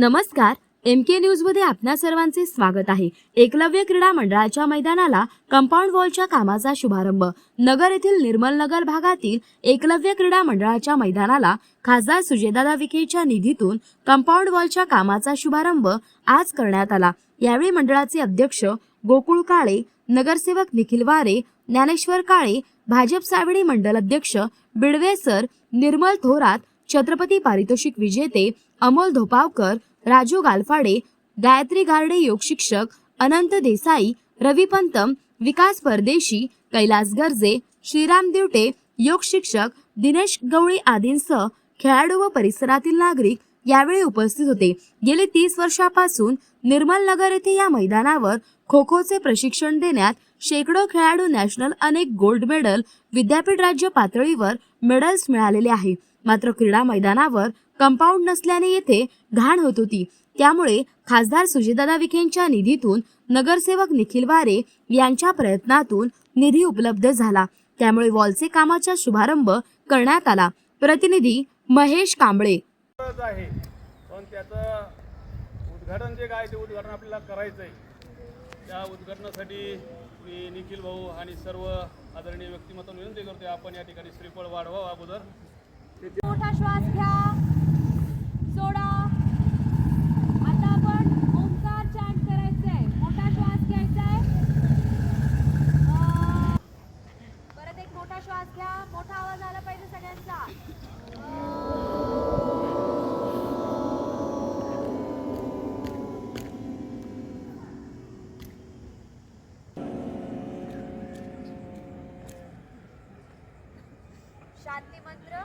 नमस्कार एम के न्यूजमध्ये आपणा सर्वांचे स्वागत आहे. एकलव्य क्रीडा मंडळाच्या मैदानाला कंपाऊंड वॉलच्या कामाचा शुभारंभ. नगर येथील निर्मल नगर भागातील एकलव्य क्रीडा मंडळाच्या मैदानाला खासदार सुजयदादा विखेच्या निधीतून कंपाऊंड वॉलच्या कामाचा शुभारंभ आज करण्यात आला. यावेळी मंडळाचे अध्यक्ष गोकुळ काळे नगरसेवक निखिल वारे ज्ञानेश्वर काळे भाजप सावडी मंडल अध्यक्ष बिडवे सर निर्मल थोरात छत्रपती पारितोषिक विजेते अमोल धोपावकर राजू गालफाडे गायत्री गारडे योग शिक्षक अनंत देसाई रवी पंतम विकास परदेशी कैलास गर्जे श्रीराम दिवटे योग शिक्षक दिनेश गवळी आदींसह खेळाडू व परिसरातील नागरिक यावेळी उपस्थित होते. गेले तीस वर्षापासून निर्मल नगर येथे या मैदानावर खो खोचे प्रशिक्षण देण्यात शेकडो खेळाडू नॅशनल अनेक गोल्ड मेडल विद्यापीठ राज्य पातळीवर मेडल्स मिळालेले आहे. मात्र क्रीडा मैदानावर कंपाऊंड नसल्याने येथे घाण होत होती. त्यामुळे खासदार सुजयदादा विखेंच्या निधीतून नगरसेवक निखिल वारे यांच्या प्रयत्नातून निधी उपलब्ध झाला. त्यामुळे वॉलचे कामाचा शुभारंभ करण्यात आला. प्रतिनिधी महेश कांबळे. आहे. पण त्याचं उद्घाटन जे काय ते उद्घाटन आपल्याला करायचं आहे त्या उद्घाटनासाठी मी निखिल भाऊ आणि सर्व आदरणीय व्यक्तिमत्व विनंती करतोय आपण या ठिकाणी श्रीफळ वाढवा अगोदर. मोठा श्वास घ्या सोडा आता आपण ओंकार चांट करायचंय मोठा श्वास घ्यायचा आहे परत एक मोठा श्वास घ्या मोठा आवाज आला पाहिजे सगळ्यांचा शांती मंत्र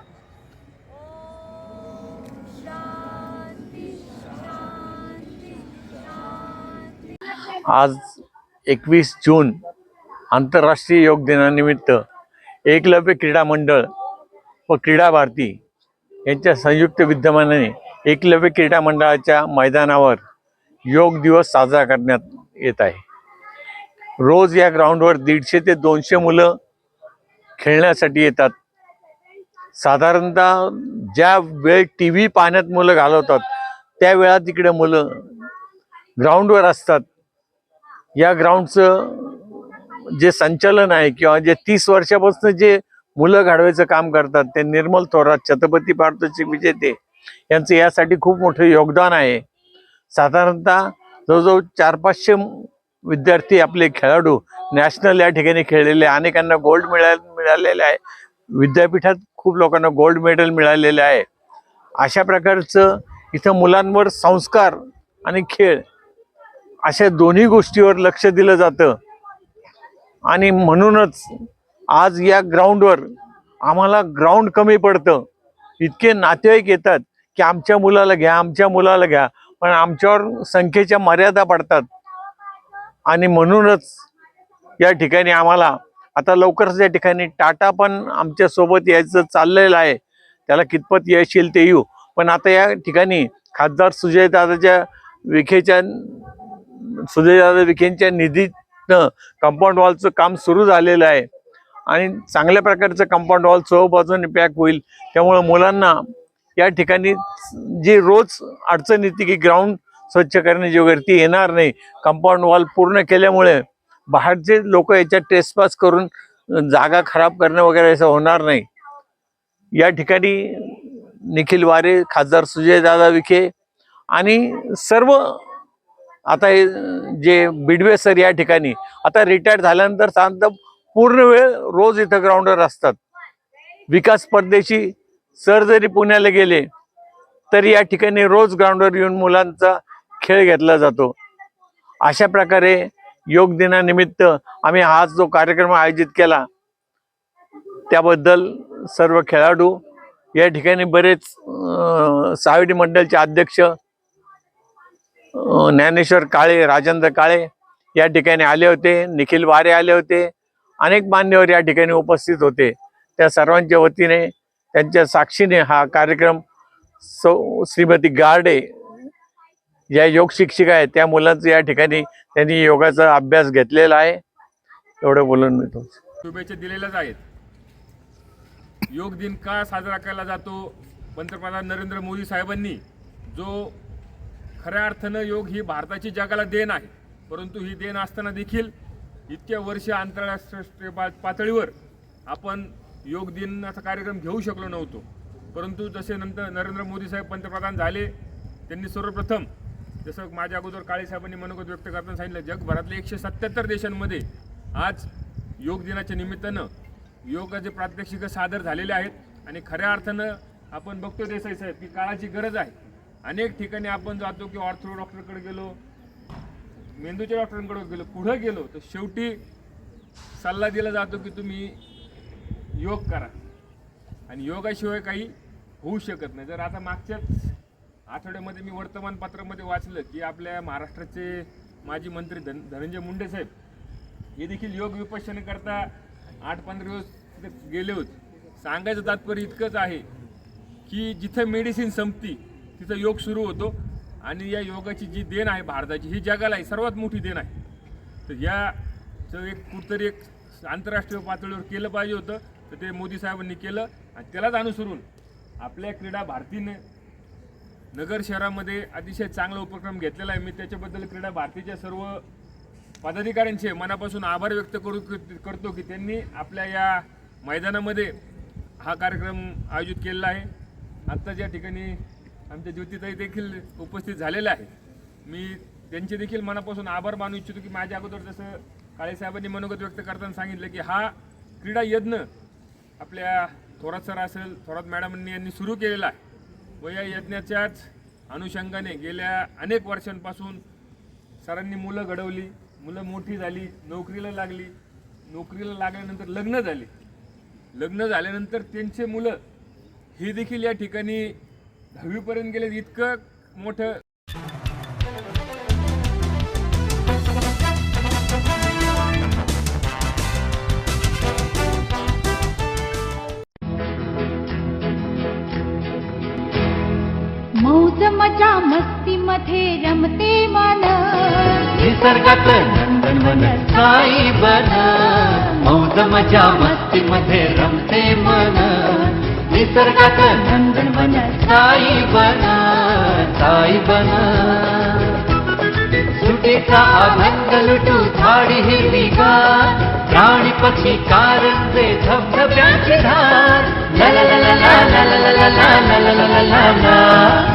आज एकवीस जून आंतरराष्ट्रीय योग दिनानिमित्त एकलव्य क्रीडा मंडळ व क्रीडा भारती यांच्या संयुक्त विद्यमानाने एकलव्य क्रीडा मंडळाच्या मैदानावर योग दिवस साजरा करण्यात येत आहे. रोज या ग्राउंडवर दीडशे ते दोनशे मुलं खेळण्यासाठी येतात. साधारणतः ज्या वेळ टी व्ही पाहण्यात मुलं घालवतात त्या वेळा तिकडे मुलं ग्राउंडवर असतात. या ग्राउंडचं जे संचालन आहे किंवा जे तीस वर्षापासून जे मुलं घडवायचं काम करतात ते निर्मल थोरात छत्रपती पारितोषिक विजेते यांचं यासाठी खूप मोठं योगदान आहे. साधारणतः जवळजवळ चार पाचशे विद्यार्थी आपले खेळाडू नॅशनल या ठिकाणी खेळलेले अनेकांना गोल्ड मिळा मिळालेले आहे. विद्यापीठात खूप लोकांना गोल्ड मेडल मिळालेले आहे. अशा प्रकारचं इथं मुलांवर संस्कार आणि खेळ अशा दोन्ही गोष्टीवर लक्ष दिलं जातं. आणि म्हणूनच आज या ग्राउंडवर आम्हाला ग्राउंड कमी पडतं. इतके नातेवाईक येतात की आमच्या मुलाला घ्या आमच्या मुलाला घ्या पण आमच्यावर संख्येच्या मर्यादा पडतात. आणि म्हणूनच या ठिकाणी आम्हाला आता लवकरच या ठिकाणी टाटा पण आमच्यासोबत यायचं चाललेलं आहे. त्याला कितपत यश येईल ते येऊ. पण आता या ठिकाणी खासदार सुजयदादाच्या विखेच्या सुजयदादा विखेंच्या निधीतनं कंपाऊंड वॉलचं काम सुरू झालेलं आहे. आणि चांगल्या प्रकारचं कंपाऊंड वॉल बाजूने पॅक होईल. त्यामुळं मुलांना या ठिकाणी जी रोज अडचण येते की ग्राउंड स्वच्छ करण्याची वगैरे ती येणार नाही. कंपाऊंड वॉल पूर्ण केल्यामुळे बाहेरचे लोक याच्यात टेस्टपास करून जागा खराब करणं वगैरे असं होणार नाही. या ठिकाणी निखिल वारे खासदार सुजयदादा विखे आणि सर्व आता हे जे बिडवे सर या ठिकाणी आता रिटायर झाल्यानंतर साधारणतः पूर्ण वेळ रोज इथं ग्राउंडवर असतात. विकास परदेशी सर जरी पुण्याला गेले तरी या ठिकाणी रोज ग्राउंडवर येऊन मुलांचा खेळ घेतला जातो. अशा प्रकारे योग दिनानिमित्त आम्ही हा जो कार्यक्रम आयोजित केला त्याबद्दल सर्व खेळाडू या ठिकाणी बरेच सावडी मंडळचे अध्यक्ष ज्ञानेश्वर काळे राजेंद्र काळे या ठिकाणी आले होते निखिल वारे आले होते अनेक मान्यवर या ठिकाणी उपस्थित होते. त्या सर्वांच्या वतीने त्यांच्या साक्षीने हा कार्यक्रम सौ श्रीमती गार्डे ज्या योग शिक्षिका आहेत त्या मुलांचं या ठिकाणी त्यांनी योगाचा अभ्यास घेतलेला आहे. एवढं बोलून मी तुमचं शुभेच्छा दिलेल्याच आहेत. योग दिन का साजरा केला जातो? पंतप्रधान नरेंद्र मोदी साहेबांनी जो खऱ्या अर्थानं योग ही भारताची जगाला देण आहे परंतु ही देण असताना देखील इतक्या वर्ष आंतरराष्ट्रीय पा- पातळीवर आपण योग दिनाचा कार्यक्रम घेऊ शकलो नव्हतो. परंतु जसे नंतर नरेंद्र मोदी साहेब पंतप्रधान झाले त्यांनी सर्वप्रथम जसं माझ्या अगोदर काळेसाहेबांनी मनोगत व्यक्त करताना सांगितलं जगभरातल्या एकशे सत्याहत्तर देशांमध्ये आज योग दिनाच्या निमित्तानं योगाचे प्रात्यक्षिक सादर झालेले आहेत. आणि खऱ्या अर्थानं आपण बघतो देसाई साहेब की काळाची गरज आहे. अनेक ठिकाणी आपण जातो की ऑर्थो डॉक्टरकडे गेलो मेंदूच्या डॉक्टरांकडे गेलो पुढं गेलो तर शेवटी सल्ला दिला जातो की तुम्ही योग करा. आणि योगाशिवाय काही होऊ शकत नाही. जर आता मागच्याच आठवड्यामध्ये मी वर्तमानपत्रामध्ये वाचलं की आपल्या महाराष्ट्राचे माजी मंत्री धन धनंजय मुंडे साहेब हे देखील योग विपश्यना करता आठ पंधरा दिवस गेले होते. सांगायचं तात्पर्य इतकंच आहे की जिथं मेडिसिन संपती तिथं योग सुरू होतो आणि या योगाची जी देण आहे भारताची ही जगाला आहे सर्वात मोठी देण आहे. तर याचं एक कुठतरी एक आंतरराष्ट्रीय पातळीवर केलं पाहिजे होतं. तर ते मोदी साहेबांनी केलं आणि त्यालाच अनुसरून आपल्या क्रीडा भारतीने नगर शहरामध्ये अतिशय चांगला उपक्रम घेतलेला आहे. मी त्याच्याबद्दल क्रीडा भारतीच्या सर्व पदाधिकाऱ्यांचे मनापासून आभार व्यक्त करू करतो की त्यांनी आपल्या या मैदानामध्ये हा कार्यक्रम आयोजित केलेला आहे. आत्ताच या ठिकाणी आमच्या ज्योतिताई देखील उपस्थित झालेल्या आहेत. मी त्यांचे देखील मनापासून आभार मानू इच्छितो की माझ्या अगोदर जसं काळेसाहेबांनी मनोगत व्यक्त करताना सांगितलं की हा क्रीडा यज्ञ आपल्या थोरात सर असेल थोरात मॅडमांनी यांनी सुरू केलेला आहे. व या यज्ञाच्याच अनुषंगाने गेल्या अनेक वर्षांपासून सरांनी मुलं घडवली मुलं मोठी झाली नोकरीला लागली. नोकरीला लागल्यानंतर लग्न झाले. लग्न झाल्यानंतर त्यांचे मुलं हे देखील या ठिकाणी दहावीपर्यंत गेले इतकं मोठं मध्ये रमते मन निसर्गात नंदनवन साई बन मौज मजा मस्ती मध्ये रमते मन निसर्गात नंदनवन साई बन साई बन सुटेचा अभंग लुटू झाडी हिरवी का प्राणी पक्षी कारंजे धबधब्याची धार ला ला ला ला ला ला ला ला ला ला ला ला ला ला ला